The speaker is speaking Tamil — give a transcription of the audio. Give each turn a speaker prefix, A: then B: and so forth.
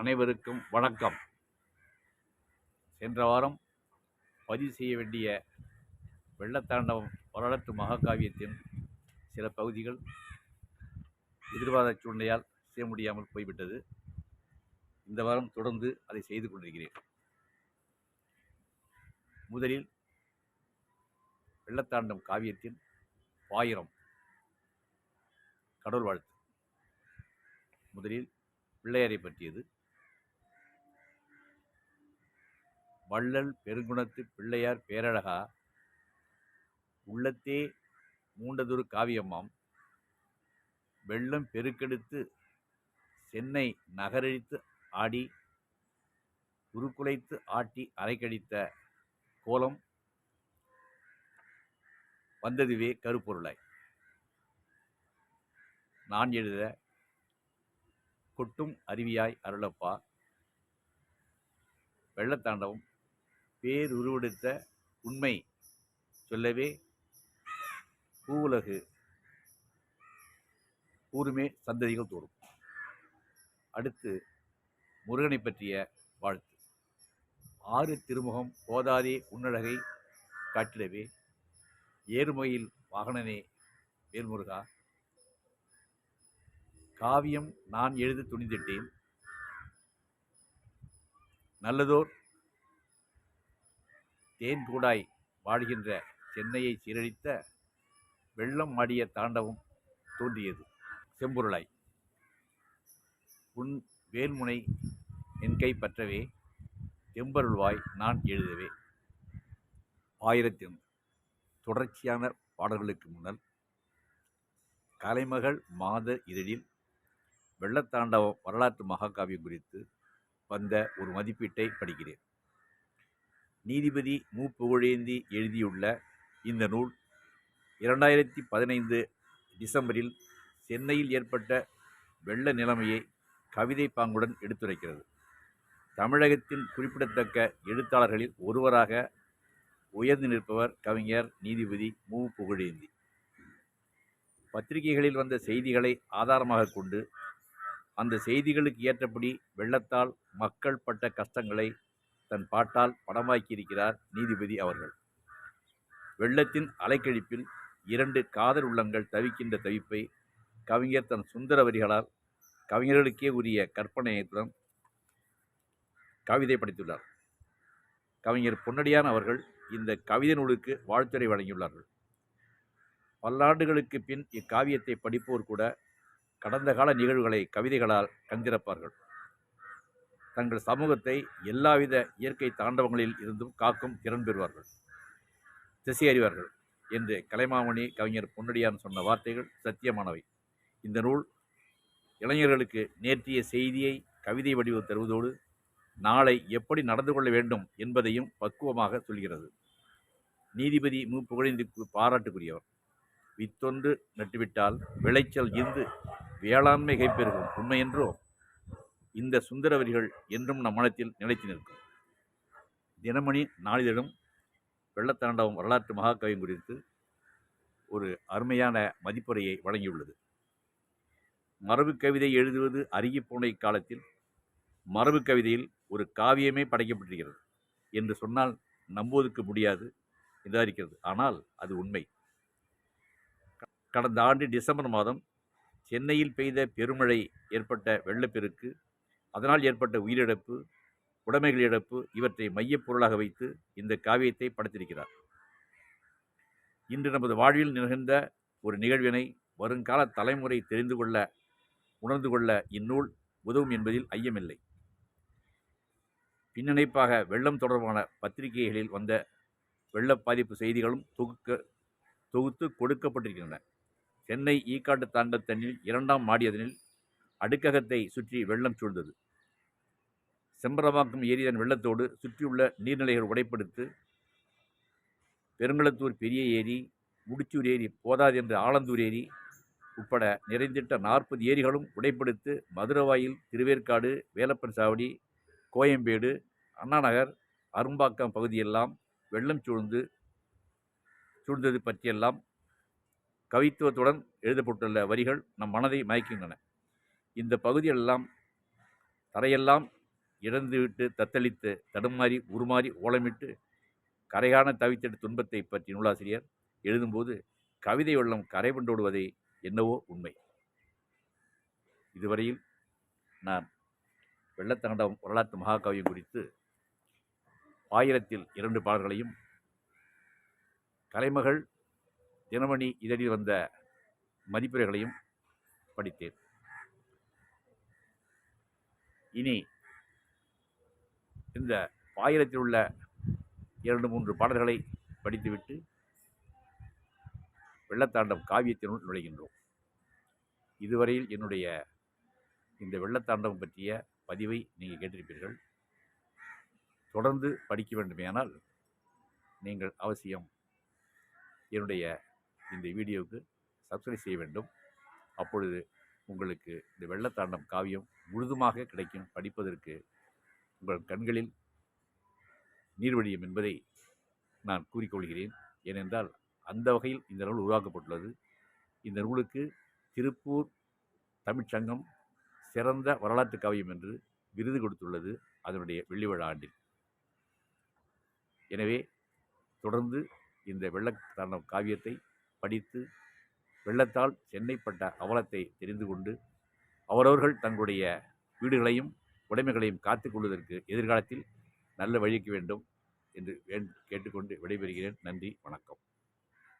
A: அனைவருக்கும் வணக்கம். சென்ற வாரம் பதிவு செய்ய வேண்டிய வெள்ளத்தாண்டவம் வரலாற்று மகாகாவியத்தின் சில பகுதிகள் எதிர்பாராத சூழ்நிலையால் செய்ய முடியாமல் போய்விட்டது. இந்த வாரம் தொடர்ந்து அதை செய்து கொண்டிருக்கிறேன். முதலில் வெள்ளத்தாண்டம் காவியத்தின் பாயிரம். கடவுள் வாழ்த்து. முதலில் பிள்ளையாரை பற்றியது. வள்ளல் பெருங்குணத்து பிள்ளையார் பேரழகா? உள்ளத்தே மூண்டதொரு காவியம்மாம் வெள்ளம் பெருக்கெடுத்து சென்னை நகரழித்து ஆடி உருக்குலைத்து ஆட்டி அரைக்கடித்த கோலம் வந்ததுவே கருப்பொருளாய். நான் எழுத கொட்டும் அருவியாய் அருளப்பா வெள்ளத்தாண்டவம் பேருருவெடுத்த உண்மை சொல்லவே பூவுலகு கூறுமே சந்ததிகள் தோறும். அடுத்து முருகனை பற்றிய வாழ்த்து. ஆறு திருமுகம் போதாதே உன்னழகை காட்டிடவே ஏறுமையில் வாகனனே வேல்முருகா. காவியம் நான் எழுத துணிந்திட்டேன். நல்லதோர் தேன் கூடாய் வாழ்கின்ற சென்னையை சீரழித்த வெள்ளம் மாடிய தாண்டவம் தோன்றியது. செம்பொருளாய். உன் வேல்முனை என் கை பற்றவே தெம்பருள்வாய் நான் எழுதவே. ஆயிரத்தி தொடர்ச்சியான பாடல்களுக்கு முன்னர் கலைமகள் மாத இதழில் வெள்ளத்தாண்டவம் வரலாற்று மகாகாவியம் குறித்து வந்த ஒரு மதிப்பீட்டை படிக்கிறேன். நீதிபதி மு. புகழேந்தி எழுதியுள்ள இந்த நூல் இரண்டாயிரத்தி பதினைந்து டிசம்பரில் சென்னையில் ஏற்பட்ட வெள்ள நிலைமையை கவிதை பாங்குடன் எடுத்துரைக்கிறது. தமிழகத்தின் குறிப்பிடத்தக்க எழுத்தாளர்களில் ஒருவராக உயர்ந்து நிற்பவர் கவிஞர் நீதிபதி மு. புகழேந்தி. பத்திரிகைகளில் வந்த செய்திகளை ஆதாரமாக கொண்டு அந்த செய்திகளுக்கு ஏற்றபடி வெள்ளத்தால் மக்கள் பட்ட கஷ்டங்களை தன் பாட்டால் படமாக்கியிருக்கிறார் நீதிபதி அவர்கள். வெள்ளத்தின் அலைக்கழிப்பில் இரண்டு காதல் உள்ளங்கள் தவிக்கின்ற தவிப்பை கவிஞர் தன் சுந்தர வரிகளால் கவிஞர்களுக்கே உரிய கற்பனையுடன் கவிதை படைத்துள்ளார். கவிஞர் பொன்னடியான் அவர்கள் இந்த கவிதை நூலுக்கு வாழ்த்துரை வழங்கியுள்ளார்கள். பல்லாண்டுகளுக்கு பின் இக்காவியத்தை படிப்போர் கூட கடந்த கால நிகழ்வுகளை கவிதைகளால் கண்டிருப்பார்கள். தங்கள் சமூகத்தை எல்லாவித இயற்கை தாண்டவங்களில் இருந்தும் காக்கும் திறன் பெறுவார்கள். திசை அறிவார்கள் என்று கலைமாமணி கவிஞர் பொன்னடியான் சொன்ன வார்த்தைகள் சத்தியமானவை. இந்த நூல் இளைஞர்களுக்கு நேற்றிய செய்தியை கவிதை வடிவு தருவதோடு நாளை எப்படி நடந்து கொள்ள வேண்டும் என்பதையும் பக்குவமாக சொல்கிறது. நீதிபதி மு. புகழேந்திக்கு பாராட்டுக்குரியவர். வித்தொன்று நட்டுவிட்டால் விளைச்சல் இருந்து வேளாண்மை கைப்பெருகும் உண்மையென்றோ இந்த சுந்தர வரிகள் என்றும் நம் மனத்தில் நிலைத்து நிற்கும். தினமணி நாளிதழும் வெள்ளத்தாண்டவம் வரலாற்று மகாகவியம் குறித்து ஒரு அருமையான மதிப்புரையை வழங்கியுள்ளது. மரபு கவிதை எழுதுவது அருகிப்போன இக்காலத்தில் மரபு கவிதையில் ஒரு காவியமே படைக்கப்பட்டிருக்கிறது என்று சொன்னால் நம்புவதற்கு முடியாது இதாக ஆனால் அது உண்மை. கடந்த ஆண்டு டிசம்பர் மாதம் சென்னையில் பெய்த பெருமழை ஏற்பட்ட வெள்ளப்பெருக்கு அதனால் ஏற்பட்ட உயிரிழப்பு உடைமைகள் இழப்பு இவற்றை மையப் பொருளாக வைத்து இந்த காவியத்தை படைத்திருக்கிறார். இன்று நமது வாழ்வில் நிகழ்ந்த ஒரு நிகழ்வினை வருங்கால தலைமுறை தெரிந்து கொள்ள உணர்ந்து கொள்ள இந்நூல் உதவும் என்பதில் ஐயமில்லை. பின்னிணைப்பாக வெள்ளம் தொடர்பான பத்திரிகைகளில் வந்த வெள்ள பாதிப்பு செய்திகளும் தொகுக்க தொகுத்து கொடுக்கப்பட்டிருக்கின்றன. சென்னை ஈக்காட்டு தாண்டல் தண்ணில் இரண்டாம் மாடியதனில் அடுக்ககத்தை சுற்றி வெள்ளம் சூழ்ந்தது. செம்பரவாக்கம் ஏரியதன் வெள்ளத்தோடு சுற்றியுள்ள நீர்நிலைகள் உடைப்படுத்து பெருங்களத்தூர் பெரிய ஏரி முடிச்சூர் ஏரி போதாது என்ற ஆலந்தூர் ஏரி உட்பட நிறைந்திட்ட நாற்பது ஏரிகளும் உடைப்படுத்து மதுரவாயில் திருவேற்காடு வேலப்பன் சாவடி கோயம்பேடு அண்ணாநகர் அரும்பாக்கம் பகுதியெல்லாம் வெள்ளம் சூழ்ந்து சூழ்ந்தது பற்றியெல்லாம் கவித்துவத்துடன் எழுதப்பட்டுள்ள வரிகள் நம் மனதை மயக்கின்றன இந்த பகுதியெல்லாம் தரையெல்லாம் இழந்துவிட்டு தத்தளித்து தடுமாறி உருமாறி ஓலமிட்டு கரையான தவித்தெடு துன்பத்தை பற்றி நூலாசிரியர் எழுதும்போது கவிதை வெள்ளம் கரை கொண்டோடுவதே என்னவோ உண்மை. இதுவரையில் நான் வெள்ளத்தாண்டவம் வரலாற்று மகாகாவியம் குறித்து ஆயிரத்தில் இரண்டு பாடல்களையும் கலைமகள் தினமணி இதழில் வந்த மதிப்புரைகளையும் படித்தேன். இனி இந்த ஆயிரத்தில் உள்ள இரண்டு மூன்று பாடல்களை படித்துவிட்டு வெள்ளத்தாண்டம் காவியத்தினுள் நுழைகின்றோம். இதுவரையில் என்னுடைய இந்த வெள்ளத்தாண்டவம் பற்றிய பதிவை நீங்கள் கேட்டிருப்பீர்கள். தொடர்ந்து படிக்க வேண்டுமேயானால் நீங்கள் அவசியம் என்னுடைய இந்த வீடியோவுக்கு சப்ஸ்கிரைப் செய்ய வேண்டும். அப்பொழுது உங்களுக்கு இந்த வெள்ளத்தாண்டம் காவியம் முழுதுமாக கிடைக்கும். படிப்பதற்கு உங்கள் கண்களில் நீர்வழியும் என்பதை நான் கூறிக்கொள்கிறேன். ஏனென்றால் அந்த வகையில் இந்த நூல் உருவாக்கப்பட்டுள்ளது. இந்த நூலுக்கு திருப்பூர் தமிழ்ச்சங்கம் சிறந்த வரலாற்று காவியம் என்று விருது கொடுத்துள்ளது அதனுடைய வெள்ளிவிழா ஆண்டில். எனவே தொடர்ந்து இந்த வெள்ளத்தாண்டம் காவியத்தை படித்து வெள்ளத்தால் சென்னைப்பட்ட அவலத்தை தெரிந்து கொண்டு அவரவர்கள் தங்களுடைய வீடுகளையும் உடைமைகளையும் காத்துக்கொள்வதற்கு எதிர்காலத்தில் நல்ல வழிக்கு வேண்டும் என்று வேண் கேட்டுக்கொண்டு விடைபெறுகிறேன். நன்றி வணக்கம்.